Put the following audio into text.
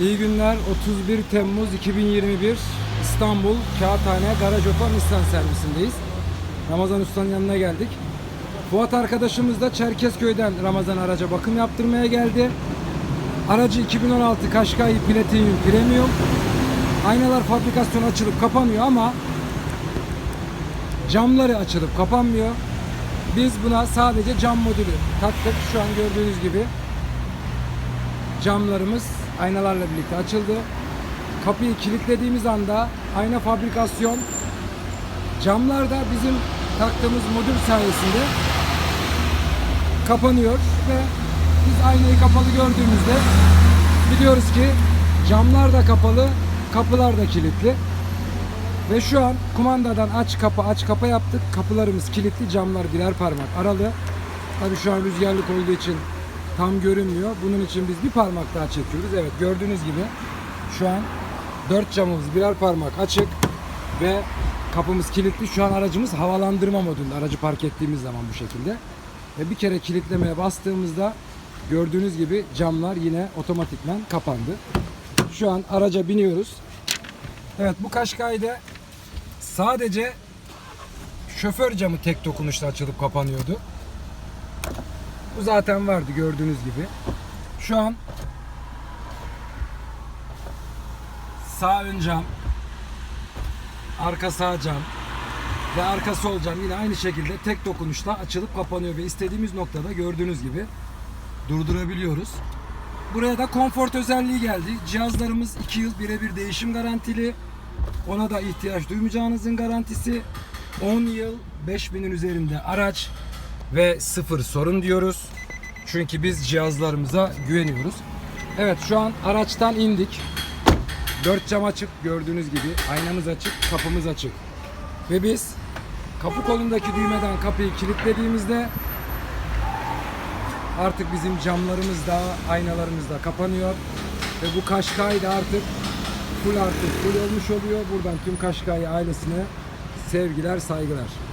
İyi günler. 31 Temmuz 2021 İstanbul Kağıthane Garaj Oto Nissan servisindeyiz. Ramazan Usta'nın yanına geldik. Fuat arkadaşımız da Çerkezköy'den Ramazan araca bakım yaptırmaya geldi. Aracı 2016 Kaşkai Platinum Premium. Aynalar fabrikasyon açılıp kapanıyor ama camları açılıp kapanmıyor. Biz buna sadece cam modülü taktık. Şu an gördüğünüz gibi camlarımız aynalarla birlikte açıldı. Kapıyı kilitlediğimiz anda ayna fabrikasyon camlar da bizim taktığımız modül sayesinde kapanıyor ve biz aynayı kapalı gördüğümüzde biliyoruz ki camlar da kapalı, kapılar da kilitli. Ve şu an kumandadan aç kapa aç kapa yaptık. Kapılarımız kilitli, camlar birer parmak aralı. Tabii şu an rüzgarlık olduğu için tam görünmüyor. Bunun için biz bir parmak daha çekiyoruz. Evet gördüğünüz gibi şu an dört camımız birer parmak açık ve kapımız kilitli. Şu an aracımız havalandırma modunda. Aracı park ettiğimiz zaman bu şekilde. Ve bir kere kilitlemeye bastığımızda gördüğünüz gibi camlar yine otomatikman kapandı. Şu an araca biniyoruz. Evet bu Kaşkay'da sadece şoför camı tek dokunuşla açılıp kapanıyordu. Bu zaten vardı gördüğünüz gibi. Şu an sağ ön cam, arka sağ cam ve arka sol cam yine aynı şekilde tek dokunuşla açılıp kapanıyor ve istediğimiz noktada gördüğünüz gibi durdurabiliyoruz. Buraya da konfort özelliği geldi. Cihazlarımız 2 yıl birebir değişim garantili. Ona da ihtiyaç duymayacağınızın garantisi. 10 yıl 5000'in üzerinde araç ve sıfır sorun diyoruz. Çünkü biz cihazlarımıza güveniyoruz. Evet şu an araçtan indik. Dört cam açık gördüğünüz gibi. Aynamız açık, kapımız açık. Ve biz kapı kolundaki düğmeden kapıyı kilitlediğimizde artık bizim camlarımız da aynalarımız da kapanıyor. Ve bu Kaşkay da artık full artık full olmuş oluyor. Buradan tüm Kaşkay ailesine sevgiler, saygılar.